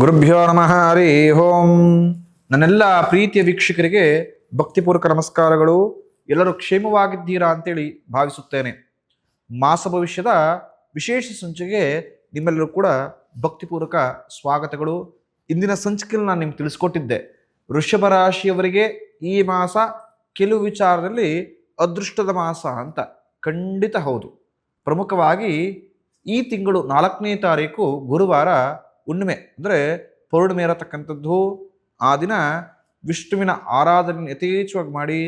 ಗುರುಭ್ಯೋ ನಮಃ, ಹರಿ ಓಂ. ನನ್ನೆಲ್ಲ ಪ್ರೀತಿಯ ವೀಕ್ಷಕರಿಗೆ ಭಕ್ತಿಪೂರ್ವಕ ನಮಸ್ಕಾರಗಳು. ಎಲ್ಲರೂ ಕ್ಷೇಮವಾಗಿದ್ದೀರಾ ಅಂತೇಳಿ ಭಾವಿಸುತ್ತೇನೆ. ಮಾಸ ಭವಿಷ್ಯದ ವಿಶೇಷ ಸಂಚಿಕೆಗೆ ನಿಮ್ಮೆಲ್ಲರೂ ಕೂಡ ಭಕ್ತಿಪೂರ್ವಕ ಸ್ವಾಗತಗಳು. ಇಂದಿನ ಸಂಚಿಕೆಯಲ್ಲಿ ನಾನು ನಿಮ್ಗೆ ತಿಳಿಸ್ಕೊಟ್ಟಿದ್ದೆ. ವೃಷಭ ರಾಶಿಯವರಿಗೆ ಈ ಮಾಸ ಕೆಲವು ವಿಚಾರದಲ್ಲಿ ಅದೃಷ್ಟದ ಮಾಸ ಅಂತ. ಖಂಡಿತ ಹೌದು. ಪ್ರಮುಖವಾಗಿ ಈ ತಿಂಗಳು ನಾಲ್ಕನೇ ತಾರೀಕು ಗುರುವಾರ ಹುಣ್ಣಿಮೆ ಅಂದರೆ ಪೌರ್ಣಿಮೆ ಇರತಕ್ಕಂಥದ್ದು ಆ ದಿನ ವಿಷ್ಣುವಿನ ಆರಾಧನೆ ಯಥೇಚ್ಛವಾಗಿ ಮಾಡಿ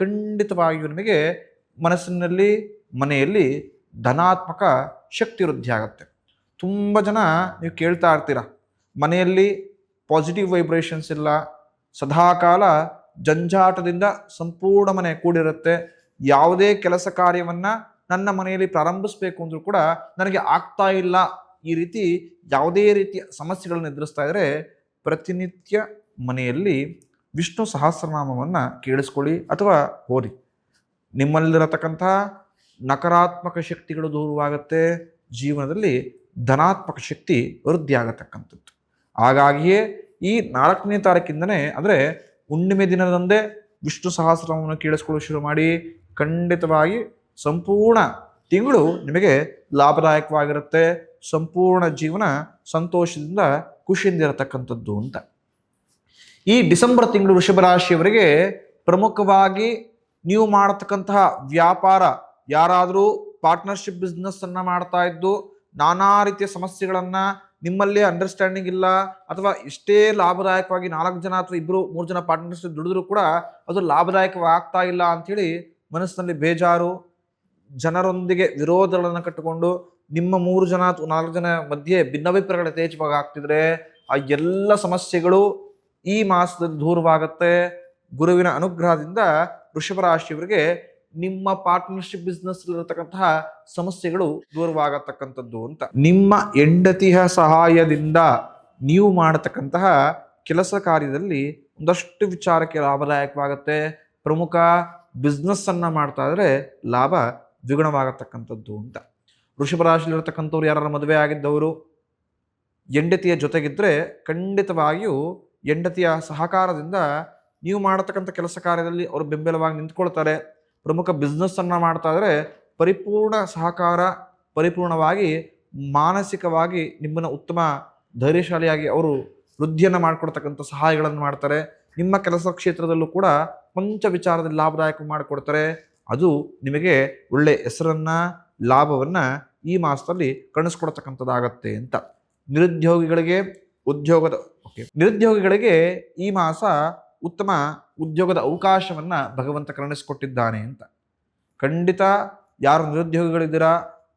ಖಂಡಿತವಾಗಿಯೂ ನಿಮಗೆ ಮನಸ್ಸಿನಲ್ಲಿ, ಮನೆಯಲ್ಲಿ ಧನಾತ್ಮಕ ಶಕ್ತಿ ವೃದ್ಧಿ ಆಗುತ್ತೆ. ತುಂಬ ಜನ ನೀವು ಕೇಳ್ತಾ ಇರ್ತೀರ, ಮನೆಯಲ್ಲಿ ಪಾಸಿಟಿವ್ ವೈಬ್ರೇಷನ್ಸ್ ಇಲ್ಲ, ಸದಾಕಾಲ ಜಂಜಾಟದಿಂದ ಸಂಪೂರ್ಣ ಮನೆ ಕೂಡಿರುತ್ತೆ, ಯಾವುದೇ ಕೆಲಸ ಕಾರ್ಯವನ್ನು ನನ್ನ ಮನೆಯಲ್ಲಿ ಪ್ರಾರಂಭಿಸಬೇಕು ಅಂದರೂ ಕೂಡ ನನಗೆ ಆಗ್ತಾ ಇಲ್ಲ ಈ ರೀತಿ ಯಾವುದೇ ರೀತಿಯ ಸಮಸ್ಯೆಗಳನ್ನು ಎದುರಿಸ್ತಾ ಇದ್ದರೆ ಪ್ರತಿನಿತ್ಯ ಮನೆಯಲ್ಲಿ ವಿಷ್ಣು ಸಹಸ್ರನಾಮವನ್ನು ಕೇಳಿಸ್ಕೊಳ್ಳಿ ಅಥವಾ ಓದಿ ನಿಮ್ಮಲ್ಲಿರತಕ್ಕಂತಹ ನಕಾರಾತ್ಮಕ ಶಕ್ತಿಗಳು ದೂರವಾಗುತ್ತೆ, ಜೀವನದಲ್ಲಿ ಧನಾತ್ಮಕ ಶಕ್ತಿ ವೃದ್ಧಿಯಾಗತಕ್ಕಂಥದ್ದು. ಹಾಗಾಗಿಯೇ ಈ ನಾಲ್ಕನೇ ತಾರೀಕಿಂದನೇ ಅಂದರೆ ಹುಣ್ಣಿಮೆ ದಿನದಂದೇ ವಿಷ್ಣು ಸಹಸ್ರನಾಮವನ್ನು ಕೇಳಿಸ್ಕೊಳ್ಳೋ ಶುರು ಮಾಡಿ, ಖಂಡಿತವಾಗಿ ಸಂಪೂರ್ಣ ತಿಂಗಳು ನಿಮಗೆ ಲಾಭದಾಯಕವಾಗಿರುತ್ತೆ. ಸಂಪೂರ್ಣ ಜೀವನ ಸಂತೋಷದಿಂದ ಖುಷಿಯಿಂದ ಇರತಕ್ಕಂಥದ್ದು ಅಂತ. ಈ ಡಿಸೆಂಬರ್ ತಿಂಗಳು ವೃಷಭ ರಾಶಿಯವರಿಗೆ ಪ್ರಮುಖವಾಗಿ ನೀವು ಮಾಡತಕ್ಕಂತಹ ವ್ಯಾಪಾರ, ಯಾರಾದರೂ ಪಾರ್ಟ್ನರ್ಶಿಪ್ ಬಿಸ್ನೆಸ್ಸನ್ನು ಮಾಡ್ತಾ ಇದ್ದು ನಾನಾ ರೀತಿಯ ಸಮಸ್ಯೆಗಳನ್ನು ನಿಮ್ಮಲ್ಲಿ ಅಂಡರ್ಸ್ಟ್ಯಾಂಡಿಂಗ್ ಇಲ್ಲ, ಅಥವಾ ಇಷ್ಟೇ ಲಾಭದಾಯಕವಾಗಿ ನಾಲ್ಕು ಜನ ಅಥವಾ ಇಬ್ಬರು ಮೂರು ಜನ ಪಾರ್ಟ್ನರ್ಶಿಪ್ ದುಡಿದ್ರು ಕೂಡ ಅದು ಲಾಭದಾಯಕವಾಗ್ತಾ ಇಲ್ಲ ಅಂಥೇಳಿ ಮನಸ್ಸಿನಲ್ಲಿ ಬೇಜಾರು, ಜನರೊಂದಿಗೆ ವಿರೋಧಗಳನ್ನು ಕಟ್ಟಿಕೊಂಡು ನಿಮ್ಮ ಮೂರು ಜನ ಅಥವಾ ನಾಲ್ಕು ಜನ ಮಧ್ಯೆ ಭಿನ್ನಾಭಿಪ್ರಾಯಗಳ ತೇಜ್ಭಾಗ ಆಗ್ತಿದ್ರೆ ಆ ಎಲ್ಲ ಸಮಸ್ಯೆಗಳು ಈ ಮಾಸದಲ್ಲಿ ದೂರವಾಗತ್ತೆ. ಗುರುವಿನ ಅನುಗ್ರಹದಿಂದ ವೃಷಭ ರಾಶಿಯವರಿಗೆ ನಿಮ್ಮ ಪಾರ್ಟ್ನರ್ಶಿಪ್ ಬಿಸ್ನೆಸ್ ಇರತಕ್ಕಂತಹ ಸಮಸ್ಯೆಗಳು ದೂರವಾಗತಕ್ಕಂಥದ್ದು ಅಂತ. ನಿಮ್ಮ ಹೆಂಡತಿಯ ಸಹಾಯದಿಂದ ನೀವು ಮಾಡತಕ್ಕಂತಹ ಕೆಲಸ ಕಾರ್ಯದಲ್ಲಿ ಒಂದಷ್ಟು ವಿಚಾರಕ್ಕೆ ಲಾಭದಾಯಕವಾಗುತ್ತೆ. ಪ್ರಮುಖ ಬಿಸ್ನೆಸ್ಸನ್ನು ಮಾಡ್ತಾ ಇದ್ರೆ ಲಾಭ ದ್ವಿಗುಣವಾಗತಕ್ಕಂಥದ್ದು ಅಂತ. ವೃಷಭ ರಾಶಿಯಲ್ಲಿರತಕ್ಕಂಥವ್ರು ಯಾರು ಮದುವೆ ಆಗಿದ್ದವರು, ಹೆಂಡತಿಯ ಜೊತೆಗಿದ್ದರೆ ಖಂಡಿತವಾಗಿಯೂ ಹೆಂಡತಿಯ ಸಹಕಾರದಿಂದ ನೀವು ಮಾಡತಕ್ಕಂಥ ಕೆಲಸ ಕಾರ್ಯದಲ್ಲಿ ಅವರು ಬೆಂಬಲವಾಗಿ ನಿಂತ್ಕೊಳ್ತಾರೆ. ಪ್ರಮುಖ ಬಿಸ್ನೆಸ್ಸನ್ನು ಮಾಡ್ತಾ ಇದ್ದರೆ ಪರಿಪೂರ್ಣ ಸಹಕಾರ, ಪರಿಪೂರ್ಣವಾಗಿ ಮಾನಸಿಕವಾಗಿ ನಿಮ್ಮನ್ನು ಉತ್ತಮ ಧೈರ್ಯಶಾಲಿಯಾಗಿ ಅವರು ವೃದ್ಧಿಯನ್ನು ಮಾಡಿಕೊಡ್ತಕ್ಕಂಥ ಸಹಾಯಗಳನ್ನು ಮಾಡ್ತಾರೆ. ನಿಮ್ಮ ಕೆಲಸ ಕ್ಷೇತ್ರದಲ್ಲೂ ಕೂಡ ಕೊಂಚ ವಿಚಾರದಲ್ಲಿ ಲಾಭದಾಯಕ ಮಾಡಿಕೊಡ್ತಾರೆ. ಅದು ನಿಮಗೆ ಒಳ್ಳೆಯ ಹೆಸರನ್ನ ಲಾಭವನ್ನ ಈ ಮಾಸದಲ್ಲಿ ಕಾಣಿಸ್ಕೊಡ್ತಕ್ಕಂಥದ್ದಾಗತ್ತೆ ಅಂತ. ನಿರುದ್ಯೋಗಿಗಳಿಗೆ ಉದ್ಯೋಗದ ಓಕೆ ನಿರುದ್ಯೋಗಿಗಳಿಗೆ ಈ ಮಾಸ ಉತ್ತಮ ಉದ್ಯೋಗದ ಅವಕಾಶವನ್ನು ಭಗವಂತ ಕರುಣಿಸ್ಕೊಟ್ಟಿದ್ದಾನೆ ಅಂತ. ಖಂಡಿತ ಯಾರು ನಿರುದ್ಯೋಗಿಗಳಿದ್ದೀರಾ,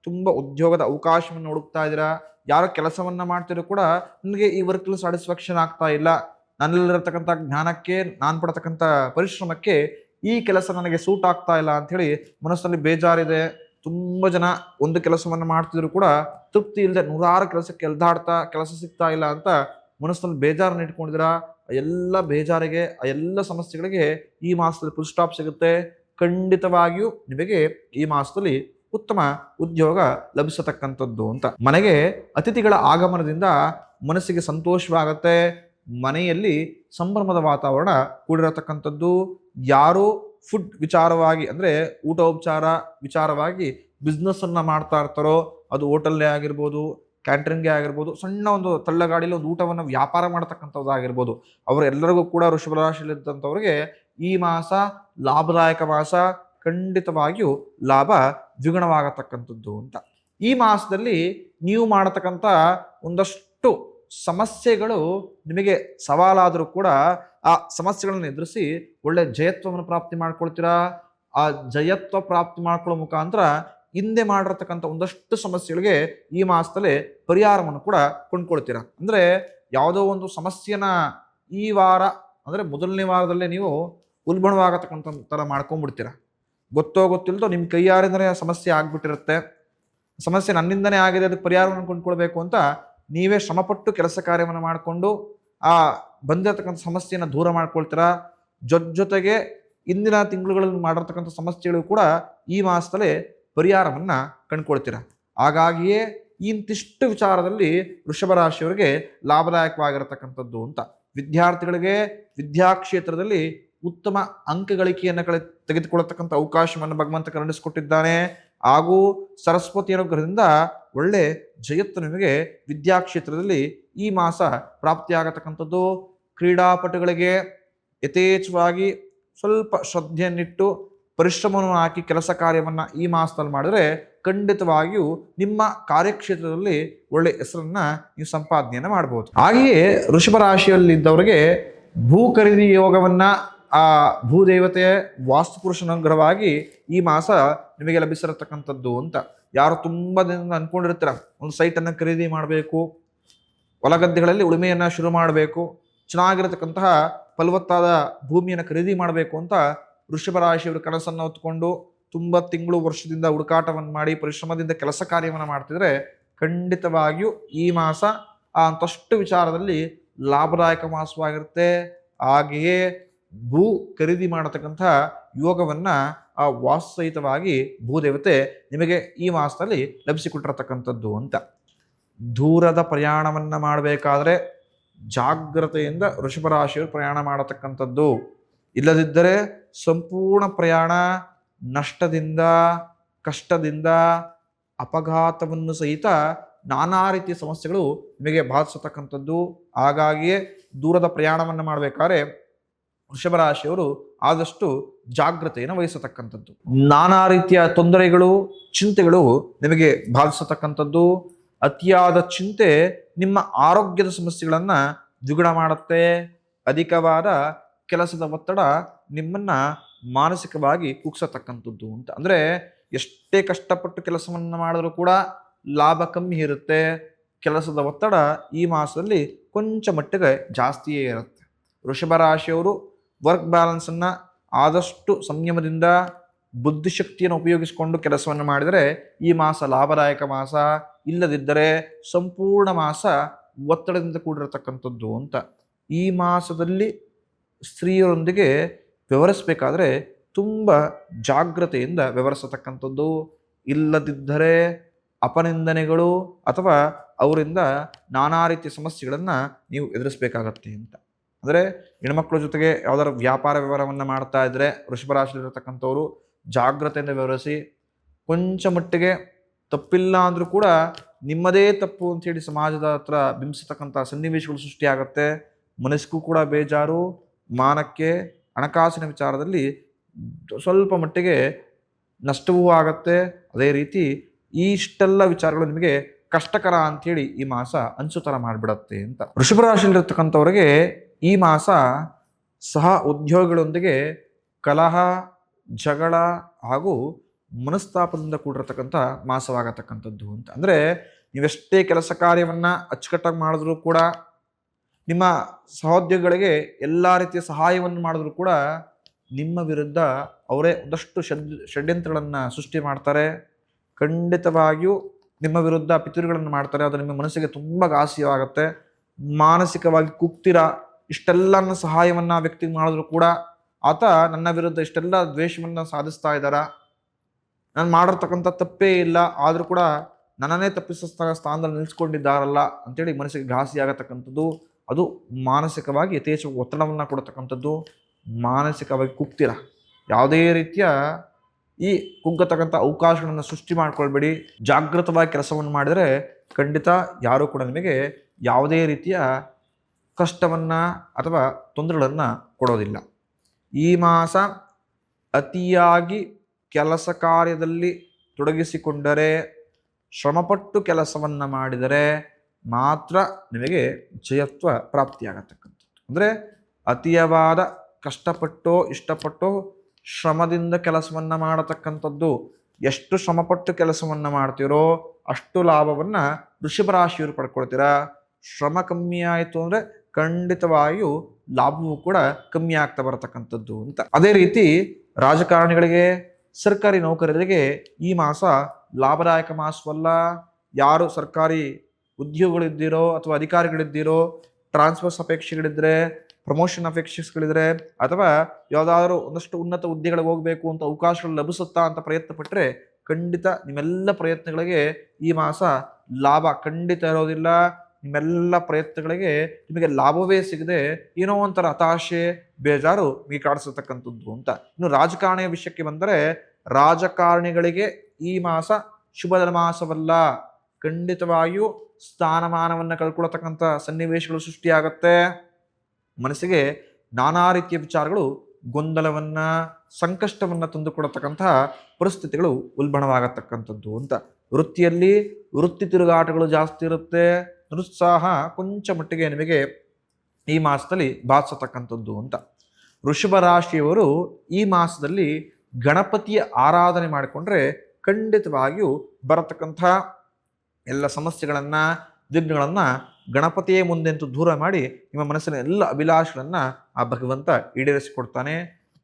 ತುಂಬ ಉದ್ಯೋಗದ ಅವಕಾಶವನ್ನು ಹುಡುಕ್ತಾ ಇದ್ದೀರಾ, ಯಾರು ಕೆಲಸವನ್ನು ಮಾಡ್ತಿರೋ ಕೂಡ ನನಗೆ ಈ ವರ್ಕ್ ಸ್ಯಾಟಿಸ್ಫ್ಯಾಕ್ಷನ್ ಆಗ್ತಾ ಇಲ್ಲ. ನನ್ನಲ್ಲಿರತಕ್ಕಂಥ ಜ್ಞಾನಕ್ಕೆ, ನಾನು ಪಡತಕ್ಕಂಥ ಪರಿಶ್ರಮಕ್ಕೆ ಈ ಕೆಲಸ ನನಗೆ ಸೂಟ್ ಆಗ್ತಾ ಇಲ್ಲ ಅಂಥೇಳಿ ಮನಸ್ಸಲ್ಲಿ ಬೇಜಾರಿದೆ. ತುಂಬ ಜನ ಒಂದು ಕೆಲಸವನ್ನು ಮಾಡ್ತಿದ್ರು ಕೂಡ ತೃಪ್ತಿ ಇಲ್ಲದೆ ನೂರಾರು ಕೆಲಸಕ್ಕೆ ಎಲ್ದಾಡ್ತಾ, ಕೆಲಸ ಸಿಗ್ತಾ ಇಲ್ಲ ಅಂತ ಮನಸ್ಸಲ್ಲಿ ಬೇಜಾರನ್ನ ಇಟ್ಕೊಂಡಿದ್ದೀರಾ? ಎಲ್ಲ ಬೇಜಾರಿಗೆ ಆ ಎಲ್ಲ ಸಮಸ್ಯೆಗಳಿಗೆ ಈ ಮಾಸದಲ್ಲಿ ಫುಲ್ ಸ್ಟಾಪ್ ಸಿಗುತ್ತೆ. ಖಂಡಿತವಾಗಿಯೂ ನಿಮಗೆ ಈ ಮಾಸದಲ್ಲಿ ಉತ್ತಮ ಉದ್ಯೋಗ ಲಭಿಸತಕ್ಕಂಥದ್ದು ಅಂತ. ಮನೆಗೆ ಅತಿಥಿಗಳ ಆಗಮನದಿಂದ ಮನಸ್ಸಿಗೆ ಸಂತೋಷವಾಗತ್ತೆ. ಮನೆಯಲ್ಲಿ ಸಂಭ್ರಮದ ವಾತಾವರಣ ಕೂಡಿರತಕ್ಕಂಥದ್ದು. ಯಾರು ಫುಡ್ ವಿಚಾರವಾಗಿ, ಅಂದರೆ ಊಟೋಪಚಾರ ವಿಚಾರವಾಗಿ ಬಿಸ್ನೆಸ್ಸನ್ನು ಮಾಡ್ತಾ ಇರ್ತಾರೋ, ಅದು ಹೋಟೆಲ್ಲೇ ಆಗಿರ್ಬೋದು ಕ್ಯಾಂಟ್ರಿಂಗೇ ಆಗಿರ್ಬೋದು, ಸಣ್ಣ ಒಂದು ತಳ್ಳಗಾಡಿಲಿ ಒಂದು ಊಟವನ್ನು ವ್ಯಾಪಾರ ಮಾಡತಕ್ಕಂಥದ್ದಾಗಿರ್ಬೋದು ಅವರೆಲ್ಲರಿಗೂ ಕೂಡ ವೃಷಭ ರಾಶಿಯಲ್ಲಿದ್ದಂಥವ್ರಿಗೆ ಈ ಮಾಸ ಲಾಭದಾಯಕ ಮಾಸ, ಖಂಡಿತವಾಗಿಯೂ ಲಾಭ ದ್ವಿಗುಣವಾಗತಕ್ಕಂಥದ್ದು ಅಂತ. ಈ ಮಾಸದಲ್ಲಿ ನೀವು ಮಾಡತಕ್ಕಂಥ ಒಂದಷ್ಟು ಸಮಸ್ಯೆಗಳು ನಿಮಗೆ ಸವಾಲಾದರೂ ಕೂಡ ಆ ಸಮಸ್ಯೆಗಳನ್ನು ಎದುರಿಸಿ ಒಳ್ಳೆ ಜಯತ್ವವನ್ನು ಪ್ರಾಪ್ತಿ ಮಾಡ್ಕೊಳ್ತೀರಾ? ಆ ಜಯತ್ವ ಪ್ರಾಪ್ತಿ ಮಾಡ್ಕೊಳ್ಳೋ ಮುಖಾಂತರ ಹಿಂದೆ ಮಾಡಿರ್ತಕ್ಕಂಥ ಒಂದಷ್ಟು ಸಮಸ್ಯೆಗಳಿಗೆ ಈ ಮಾಸದಲ್ಲಿ ಪರಿಹಾರವನ್ನು ಕೂಡ ಕೊಂಡ್ಕೊಳ್ತೀರಾ? ಅಂದರೆ ಯಾವುದೋ ಒಂದು ಸಮಸ್ಯೆನ ಈ ವಾರ, ಅಂದರೆ ಮೊದಲನೇ ವಾರದಲ್ಲೇ ನೀವು ಉಲ್ಬಣವಾಗತಕ್ಕಂಥ ಥರ ಮಾಡ್ಕೊಂಡ್ಬಿಡ್ತೀರಾ ಗೊತ್ತೋ ಗೊತ್ತಿಲ್ಲದೋ ನಿಮ್ಮ ಕೈಯಾರಿಂದನೇ ಸಮಸ್ಯೆ ಆಗ್ಬಿಟ್ಟಿರುತ್ತೆ. ಸಮಸ್ಯೆ ನನ್ನಿಂದನೇ ಆಗಿದೆ, ಅದಕ್ಕೆ ಪರಿಹಾರವನ್ನು ಕೊಂಡ್ಕೊಳ್ಬೇಕು ಅಂತ ನೀವೇ ಶ್ರಮಪಟ್ಟು ಕೆಲಸ ಕಾರ್ಯವನ್ನು ಮಾಡಿಕೊಂಡು ಆ ಬಂದಿರತಕ್ಕಂಥ ಸಮಸ್ಯೆಯನ್ನು ದೂರ ಮಾಡ್ಕೊಳ್ತೀರಾ? ಜೊತೆ ಜೊತೆಗೆ ಇಂದಿನ ತಿಂಗಳುಗಳಲ್ಲಿ ಮಾಡಿರ್ತಕ್ಕಂಥ ಸಮಸ್ಯೆಗಳು ಕೂಡ ಈ ಮಾಸದಲ್ಲೇ ಪರಿಹಾರವನ್ನು ಕಂಡುಕೊಳ್ತೀರಾ? ಹಾಗಾಗಿಯೇ ಇಂತಿಷ್ಟು ವಿಚಾರದಲ್ಲಿ ವೃಷಭ ರಾಶಿಯವರಿಗೆ ಲಾಭದಾಯಕವಾಗಿರತಕ್ಕಂಥದ್ದು ಅಂತ. ವಿದ್ಯಾರ್ಥಿಗಳಿಗೆ ವಿದ್ಯಾಕ್ಷೇತ್ರದಲ್ಲಿ ಉತ್ತಮ ಅಂಕಗಳಿಕೆಯನ್ನು ಕಳೆ, ತೆಗೆದುಕೊಳ್ಳತಕ್ಕಂಥ ಅವಕಾಶವನ್ನು ಭಗವಂತ ಕರುಣಿಸಿಕೊಟ್ಟಿದ್ದಾನೆ. ಹಾಗೂ ಸರಸ್ವತಿ ಅನುಗ್ರಹದಿಂದ ಒಳ್ಳೆ ಜಯತ್ತು ನಿಮಗೆ ವಿದ್ಯಾಕ್ಷೇತ್ರದಲ್ಲಿ ಈ ಮಾಸ ಪ್ರಾಪ್ತಿಯಾಗತಕ್ಕಂಥದ್ದು. ಕ್ರೀಡಾಪಟುಗಳಿಗೆ ಯಥೇಚ್ಛವಾಗಿ ಸ್ವಲ್ಪ ಶ್ರದ್ಧೆಯನ್ನಿಟ್ಟು ಪರಿಶ್ರಮವನ್ನು ಹಾಕಿ ಕೆಲಸ ಕಾರ್ಯವನ್ನು ಈ ಮಾಸದಲ್ಲಿ ಮಾಡಿದರೆ ಖಂಡಿತವಾಗಿಯೂ ನಿಮ್ಮ ಕಾರ್ಯಕ್ಷೇತ್ರದಲ್ಲಿ ಒಳ್ಳೆ ಹೆಸರನ್ನು ನೀವು ಸಂಪಾದನೆಯನ್ನು ಮಾಡಬಹುದು ಹಾಗೆಯೇ ವೃಷಭ ರಾಶಿಯಲ್ಲಿದ್ದವರಿಗೆ ಭೂ ಖರೀದಿ ಯೋಗವನ್ನ ಆ ಭೂದೇವತೆ ವಾಸ್ತುಪುರುಷನ ಅನುಗ್ರಹವಾಗಿ ಈ ಮಾಸ ನಿಮಗೆ ಲಭಿಸಿರತಕ್ಕಂಥದ್ದು ಅಂತ. ಯಾರು ತುಂಬ ದಿನದಿಂದ ಅನ್ಕೊಂಡಿರ್ತೀರ, ಒಂದು ಸೈಟನ್ನು ಖರೀದಿ ಮಾಡಬೇಕು, ಹೊಲಗದ್ದೆಗಳಲ್ಲಿ ಉಳುಮೆಯನ್ನು ಶುರು ಮಾಡಬೇಕು, ಚೆನ್ನಾಗಿರತಕ್ಕಂತಹ ಫಲವತ್ತಾದ ಭೂಮಿಯನ್ನು ಖರೀದಿ ಮಾಡಬೇಕು ಅಂತ ವೃಷಭ ರಾಶಿಯವರು ಕನಸನ್ನು ಹೊತ್ಕೊಂಡು ತುಂಬ ತಿಂಗಳು ವರ್ಷದಿಂದ ಹುಡುಕಾಟವನ್ನು ಮಾಡಿ, ಪರಿಶ್ರಮದಿಂದ ಕೆಲಸ ಕಾರ್ಯವನ್ನು ಮಾಡ್ತಿದ್ರೆ ಖಂಡಿತವಾಗಿಯೂ ಈ ಮಾಸ ಆ ಅಂತಷ್ಟು ವಿಚಾರದಲ್ಲಿ ಲಾಭದಾಯಕ ಮಾಸವಾಗಿರುತ್ತೆ. ಹಾಗೆಯೇ ಭೂ ಖರೀದಿ ಮಾಡತಕ್ಕಂಥ ಯೋಗವನ್ನು ಆ ವಾಸ್ತಹಿತವಾಗಿ ಭೂದೇವತೆ ನಿಮಗೆ ಈ ಮಾಸದಲ್ಲಿ ಲಭಿಸಿಕೊಟ್ಟಿರತಕ್ಕಂಥದ್ದು ಅಂತ. ದೂರದ ಪ್ರಯಾಣವನ್ನು ಮಾಡಬೇಕಾದ್ರೆ ಜಾಗ್ರತೆಯಿಂದ ವೃಷಭ ರಾಶಿಯವರು ಪ್ರಯಾಣ ಮಾಡತಕ್ಕಂಥದ್ದು. ಇಲ್ಲದಿದ್ದರೆ ಸಂಪೂರ್ಣ ಪ್ರಯಾಣ ನಷ್ಟದಿಂದ, ಕಷ್ಟದಿಂದ, ಅಪಘಾತವನ್ನು ಸಹಿತ ನಾನಾ ರೀತಿಯ ಸಮಸ್ಯೆಗಳು ನಿಮಗೆ ಬಾಧಿಸತಕ್ಕಂಥದ್ದು. ಹಾಗಾಗಿಯೇ ದೂರದ ಪ್ರಯಾಣವನ್ನು ಮಾಡಬೇಕಾದ್ರೆ ವೃಷಭ ರಾಶಿಯವರು ಆದಷ್ಟು ಜಾಗ್ರತೆಯನ್ನು ವಹಿಸತಕ್ಕಂಥದ್ದು. ನಾನಾ ರೀತಿಯ ತೊಂದರೆಗಳು, ಚಿಂತೆಗಳು ನಿಮಗೆ ಬಾಧಿಸತಕ್ಕಂಥದ್ದು. ಅತಿಯಾದ ಚಿಂತೆ ನಿಮ್ಮ ಆರೋಗ್ಯದ ಸಮಸ್ಯೆಗಳನ್ನು ದ್ವಿಗುಣ ಮಾಡುತ್ತೆ. ಅಧಿಕವಾದ ಕೆಲಸದ ಒತ್ತಡ ನಿಮ್ಮನ್ನ ಮಾನಸಿಕವಾಗಿ ಕುಗ್ಸತಕ್ಕಂಥದ್ದು ಅಂತ. ಅಂದ್ರೆ ಎಷ್ಟೇ ಕಷ್ಟಪಟ್ಟು ಕೆಲಸವನ್ನು ಮಾಡಿದ್ರು ಕೂಡ ಲಾಭ ಕಮ್ಮಿ ಇರುತ್ತೆ. ಕೆಲಸದ ಒತ್ತಡ ಈ ಮಾಸದಲ್ಲಿ ಕೊಂಚ ಮಟ್ಟಿಗೆ ಜಾಸ್ತಿಯೇ ಇರುತ್ತೆ. ವೃಷಭ ರಾಶಿಯವರು ವರ್ಕ್ ಬ್ಯಾಲೆನ್ಸನ್ನು ಆದಷ್ಟು ಸಂಯಮದಿಂದ ಬುದ್ಧಿಶಕ್ತಿಯನ್ನು ಉಪಯೋಗಿಸಿಕೊಂಡು ಕೆಲಸವನ್ನು ಮಾಡಿದರೆ ಈ ಮಾಸ ಲಾಭದಾಯಕ ಮಾಸ, ಇಲ್ಲದಿದ್ದರೆ ಸಂಪೂರ್ಣ ಮಾಸ ಒತ್ತಡದಿಂದ ಕೂಡಿರತಕ್ಕಂಥದ್ದು ಅಂತ. ಈ ಮಾಸದಲ್ಲಿ ಸ್ತ್ರೀಯರೊಂದಿಗೆ ವ್ಯವಹರಿಸಬೇಕಾದ್ರೆ ತುಂಬ ಜಾಗ್ರತೆಯಿಂದ ವ್ಯವಹರಿಸತಕ್ಕಂಥದ್ದು. ಇಲ್ಲದಿದ್ದರೆ ಅಪನಿಂದನೆಗಳು ಅಥವಾ ಅವರಿಂದ ನಾನಾ ರೀತಿಯ ಸಮಸ್ಯೆಗಳನ್ನು ನೀವು ಎದುರಿಸಬೇಕಾಗತ್ತೆ ಅಂತ. ಅಂದರೆ ಹೆಣ್ಮಕ್ಳ ಜೊತೆಗೆ ಯಾವ್ದಾದ್ರು ವ್ಯಾಪಾರ ವ್ಯವಹಾರವನ್ನು ಮಾಡ್ತಾ ಇದ್ದರೆ ವೃಷಭ ರಾಶಿಯಲ್ಲಿರತಕ್ಕಂಥವ್ರು ಜಾಗ್ರತೆಯಿಂದ ವಿವರಿಸಿ ಕೊಂಚ ಮಟ್ಟಿಗೆ ತಪ್ಪಿಲ್ಲ ಅಂದರೂ ಕೂಡ ನಿಮ್ಮದೇ ತಪ್ಪು ಅಂತೇಳಿ ಸಮಾಜದ ಹತ್ರ ಬಿಂಬಿಸತಕ್ಕಂಥ ಸನ್ನಿವೇಶಗಳು ಸೃಷ್ಟಿಯಾಗತ್ತೆ. ಮನಸ್ಸಿಗೂ ಕೂಡ ಬೇಜಾರು, ಮಾನಕ್ಕೆ, ಹಣಕಾಸಿನ ವಿಚಾರದಲ್ಲಿ ಸ್ವಲ್ಪ ಮಟ್ಟಿಗೆ ನಷ್ಟವೂ ಆಗತ್ತೆ. ಅದೇ ರೀತಿ ಇಷ್ಟೆಲ್ಲ ವಿಚಾರಗಳು ನಿಮಗೆ ಕಷ್ಟಕರ ಅಂಥೇಳಿ ಈ ಮಾಸ ಅನ್ಸೋ ಥರ ಮಾಡಿಬಿಡತ್ತೆ ಅಂತ. ವೃಷಭ ರಾಶಿಯಲ್ಲಿರ್ತಕ್ಕಂಥವ್ರಿಗೆ ಈ ಮಾಸ ಸಹ ಉದ್ಯೋಗಿಗಳೊಂದಿಗೆ ಕಲಹ, ಜಗಳ ಹಾಗೂ ಮನಸ್ತಾಪದಿಂದ ಕೂಡಿರತಕ್ಕಂಥ ಮಾಸವಾಗತಕ್ಕಂಥದ್ದು ಅಂತ. ಅಂದರೆ ನೀವೆಷ್ಟೇ ಕೆಲಸ ಕಾರ್ಯವನ್ನು ಅಚ್ಚುಕಟ್ಟಾಗಿ ಮಾಡಿದ್ರೂ ಕೂಡ, ನಿಮ್ಮ ಸಹೋದ್ಯೋಗಿಗಳಿಗೆ ಎಲ್ಲ ರೀತಿಯ ಸಹಾಯವನ್ನು ಮಾಡಿದ್ರೂ ಕೂಡ ನಿಮ್ಮ ವಿರುದ್ಧ ಅವರೇ ಒಂದಷ್ಟು ಷಡ್, ಷಡ್ಯಂತ್ರಗಳನ್ನು ಸೃಷ್ಟಿ ಮಾಡ್ತಾರೆ. ಖಂಡಿತವಾಗಿಯೂ ನಿಮ್ಮ ವಿರುದ್ಧ ಪಿತೂರಿಗಳನ್ನು ಮಾಡ್ತಾರೆ. ಅದು ನಿಮ್ಮ ಮನಸ್ಸಿಗೆ ತುಂಬ ಘಾಸಿಯಾಗುತ್ತೆ ಮಾನಸಿಕವಾಗಿ ಕುಗ್ತೀರಾ ಇಷ್ಟೆಲ್ಲ ನನ್ನ ಸಹಾಯವನ್ನ ಆ ವ್ಯಕ್ತಿಗೆ ಮಾಡಿದ್ರು ಕೂಡ ಆತ ನನ್ನ ವಿರುದ್ಧ ಇಷ್ಟೆಲ್ಲ ದ್ವೇಷವನ್ನ ಸಾಧಿಸ್ತಾ ಇದ್ದಾರ? ನಾನು ಮಾಡಿರ್ತಕ್ಕಂಥ ತಪ್ಪೇ ಇಲ್ಲ, ಆದರೂ ಕೂಡ ನನ್ನನ್ನೇ ತಪ್ಪಿಸೋ ಸ್ಥಾನದಲ್ಲಿ ನಿಲ್ಸ್ಕೊಂಡಿದ್ದಾರಲ್ಲ ಅಂತೇಳಿ ಮನಸ್ಸಿಗೆ ಘಾಸಿ ಆಗತಕ್ಕಂಥದ್ದು, ಅದು ಮಾನಸಿಕವಾಗಿ ಯಥೇಚ್ಛವಾಗಿ ಒತ್ತಡವನ್ನು ಕೊಡತಕ್ಕಂಥದ್ದು, ಮಾನಸಿಕವಾಗಿ ಕುಗ್ತೀರ. ಯಾವುದೇ ರೀತಿಯ ಈ ಕುಗ್ಗತಕ್ಕಂಥ ಅವಕಾಶಗಳನ್ನು ಸೃಷ್ಟಿ ಮಾಡ್ಕೊಳ್ಬೇಡಿ, ಜಾಗೃತವಾಗಿ ಕೆಲಸವನ್ನು ಮಾಡಿದರೆ ಖಂಡಿತ ಯಾರೂ ಕೂಡ ನಿಮಗೆ ಯಾವುದೇ ರೀತಿಯ ಕಷ್ಟವನ್ನು ಅಥವಾ ತೊಂದರೆಗಳನ್ನು ಕೊಡೋದಿಲ್ಲ. ಈ ಮಾಸ ಅತಿಯಾಗಿ ಕೆಲಸ ಕಾರ್ಯದಲ್ಲಿ ತೊಡಗಿಸಿಕೊಂಡರೆ, ಶ್ರಮಪಟ್ಟು ಕೆಲಸವನ್ನು ಮಾಡಿದರೆ ಮಾತ್ರ ನಿಮಗೆ ಜಯತ್ವ ಪ್ರಾಪ್ತಿಯಾಗತಕ್ಕಂಥದ್ದು. ಅಂದರೆ ಅತಿಯವಾದ ಕಷ್ಟಪಟ್ಟೋ, ಇಷ್ಟಪಟ್ಟೋ ಶ್ರಮದಿಂದ ಕೆಲಸವನ್ನು ಮಾಡತಕ್ಕಂಥದ್ದು, ಎಷ್ಟು ಶ್ರಮಪಟ್ಟು ಕೆಲಸವನ್ನು ಮಾಡ್ತೀರೋ ಅಷ್ಟು ಲಾಭವನ್ನು ವೃಷಭ ರಾಶಿಯವರು ಪಡ್ಕೊಳ್ತೀರಾ? ಶ್ರಮ ಕಮ್ಮಿ ಆಯಿತು ಅಂದರೆ ಖಂಡಿತವಾಗಿಯೂ ಲಾಭವೂ ಕೂಡ ಕಮ್ಮಿ ಆಗ್ತಾ ಬರತಕ್ಕಂಥದ್ದು ಅಂತ. ಅದೇ ರೀತಿ ರಾಜಕಾರಣಿಗಳಿಗೆ, ಸರ್ಕಾರಿ ನೌಕರರಿಗೆ ಈ ಮಾಸ ಲಾಭದಾಯಕ ಮಾಸವಲ್ಲ. ಯಾರು ಸರ್ಕಾರಿ ಉದ್ಯೋಗಗಳಿದ್ದೀರೋ ಅಥವಾ ಅಧಿಕಾರಿಗಳಿದ್ದೀರೋ ಟ್ರಾನ್ಸ್ಫರ್ಸ್ ಅಪೇಕ್ಷೆಗಳಿದ್ರೆ ಪ್ರಮೋಷನ್ ಅಪೇಕ್ಷೆಗಳಿದ್ರೆ, ಅಥವಾ ಯಾವುದಾದ್ರೂ ಒಂದಷ್ಟು ಉನ್ನತ ಹುದ್ದೆಗಳಿಗೆ ಹೋಗಬೇಕು ಅಂತ ಅವಕಾಶಗಳು ಲಭಿಸುತ್ತಾ ಅಂತ ಪ್ರಯತ್ನ ಪಟ್ಟರೆ ಖಂಡಿತ ನಿಮ್ಮೆಲ್ಲ ಪ್ರಯತ್ನಗಳಿಗೆ ಈ ಮಾಸ ಲಾಭ ಖಂಡಿತ ಇರೋದಿಲ್ಲ. ನಿಮ್ಮೆಲ್ಲ ಪ್ರಯತ್ನಗಳಿಗೆ ನಿಮಗೆ ಲಾಭವೇ ಸಿಗದೆ ಏನೋ ಒಂಥರ ಹತಾಶೆ, ಬೇಜಾರು ನಿಮಗೆ ಕಾಡಿಸತಕ್ಕಂಥದ್ದು ಅಂತ. ಇನ್ನು ರಾಜಕಾರಣಿಯ ವಿಷಯಕ್ಕೆ ಬಂದರೆ ರಾಜಕಾರಣಿಗಳಿಗೆ ಈ ಮಾಸ ಶುಭದ ಮಾಸವಲ್ಲ. ಖಂಡಿತವಾಗಿಯೂ ಸ್ಥಾನಮಾನವನ್ನು ಕಳ್ಕೊಳ್ಳತಕ್ಕಂಥ ಸನ್ನಿವೇಶಗಳು ಸೃಷ್ಟಿಯಾಗತ್ತೆ. ಮನಸ್ಸಿಗೆ ನಾನಾ ರೀತಿಯ ವಿಚಾರಗಳು, ಗೊಂದಲವನ್ನು, ಸಂಕಷ್ಟವನ್ನು ತಂದುಕೊಡತಕ್ಕಂತಹ ಪರಿಸ್ಥಿತಿಗಳು ಉಲ್ಬಣವಾಗತಕ್ಕಂಥದ್ದು ಅಂತ. ವೃತ್ತಿಯಲ್ಲಿ ವೃತ್ತಿ ತಿರುಗಾಟಗಳು ಜಾಸ್ತಿ ಇರುತ್ತೆ. ನಿರುತ್ಸಾಹ ಕೊಂಚ ಮಟ್ಟಿಗೆ ನಿಮಗೆ ಈ ಮಾಸದಲ್ಲಿ ಬಾಧಿಸತಕ್ಕಂಥದ್ದು ಅಂತ. ವೃಷಭ ರಾಶಿಯವರು ಈ ಮಾಸದಲ್ಲಿ ಗಣಪತಿಯ ಆರಾಧನೆ ಮಾಡಿಕೊಂಡ್ರೆ ಖಂಡಿತವಾಗಿಯೂ ಬರತಕ್ಕಂಥ ಎಲ್ಲ ಸಮಸ್ಯೆಗಳನ್ನು ವಿಘ್ನಗಳನ್ನು ಗಣಪತಿಯೇ ಮುಂದೆಂತೂ ದೂರ ಮಾಡಿ ನಿಮ್ಮ ಮನಸ್ಸಿನ ಎಲ್ಲ ಅಭಿಲಾಷಗಳನ್ನು ಆ ಭಗವಂತ ಈಡೇರಿಸಿಕೊಡ್ತಾನೆ.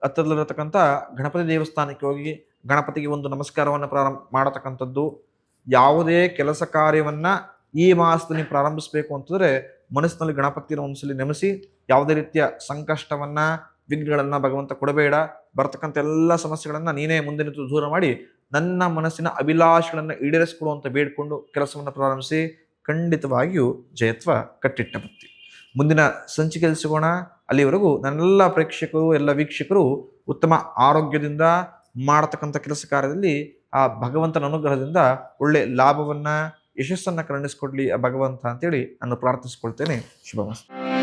ಹತ್ತಿರದಲ್ಲಿರತಕ್ಕಂಥ ಗಣಪತಿ ದೇವಸ್ಥಾನಕ್ಕೆ ಹೋಗಿ ಗಣಪತಿಗೆ ಒಂದು ನಮಸ್ಕಾರವನ್ನು ಪ್ರಾರಂಭ ಮಾಡತಕ್ಕಂಥದ್ದು. ಯಾವುದೇ ಕೆಲಸ ಕಾರ್ಯವನ್ನ ಈ ಮಾಸದಲ್ಲಿ ಪ್ರಾರಂಭಿಸಬೇಕು ಅಂತಂದ್ರೆ ಮನಸ್ಸಿನಲ್ಲಿ ಗಣಪತಿನ ಒಂದ್ಸಲಿ ನೆನೆಸಿ ಯಾವುದೇ ರೀತಿಯ ಸಂಕಷ್ಟವನ್ನ, ವಿಘ್ನಗಳನ್ನ ಭಗವಂತ ಕೊಡಬೇಡ. ಬರ್ತಕ್ಕಂಥ ಎಲ್ಲ ಸಮಸ್ಯೆಗಳನ್ನು ನೀನೇ ಮುಂದೆ ನಿಂತು ದೂರ ಮಾಡಿ ನನ್ನ ಮನಸ್ಸಿನ ಅಭಿಲಾಷೆಗಳನ್ನ ಈಡೇರಿಸಿಕೊಡುವಂತ ಬೇಡಿಕೊಂಡು ಕೆಲಸವನ್ನು ಪ್ರಾರಂಭಿಸಿ ಖಂಡಿತವಾಗಿಯೂ ಜಯತ್ವ ಕಟ್ಟಿಟ್ಟ ಬತ್ತಿ. ಮುಂದಿನ ಸಂಚಿ ಕೆಲಸಗೋಣ ಅಲ್ಲಿವರೆಗೂ ನನ್ನೆಲ್ಲ ಪ್ರೇಕ್ಷಕರು, ಎಲ್ಲ ವೀಕ್ಷಕರು ಉತ್ತಮ ಆರೋಗ್ಯದಿಂದ ಮಾಡತಕ್ಕಂಥ ಕೆಲಸ ಕಾರ್ಯದಲ್ಲಿ ಆ ಭಗವಂತನ ಅನುಗ್ರಹದಿಂದ ಒಳ್ಳೆ ಲಾಭವನ್ನ ಯಶಸ್ಸನ್ನ ಕರುಣಿಸ್ಕೊಡ್ಲಿ ಭಗವಂತ ಅಂತೇಳಿ ನಾನು ಪ್ರಾರ್ಥಿಸ್ಕೊಳ್ತೇನೆ. ಶುಭಮಸ್ತು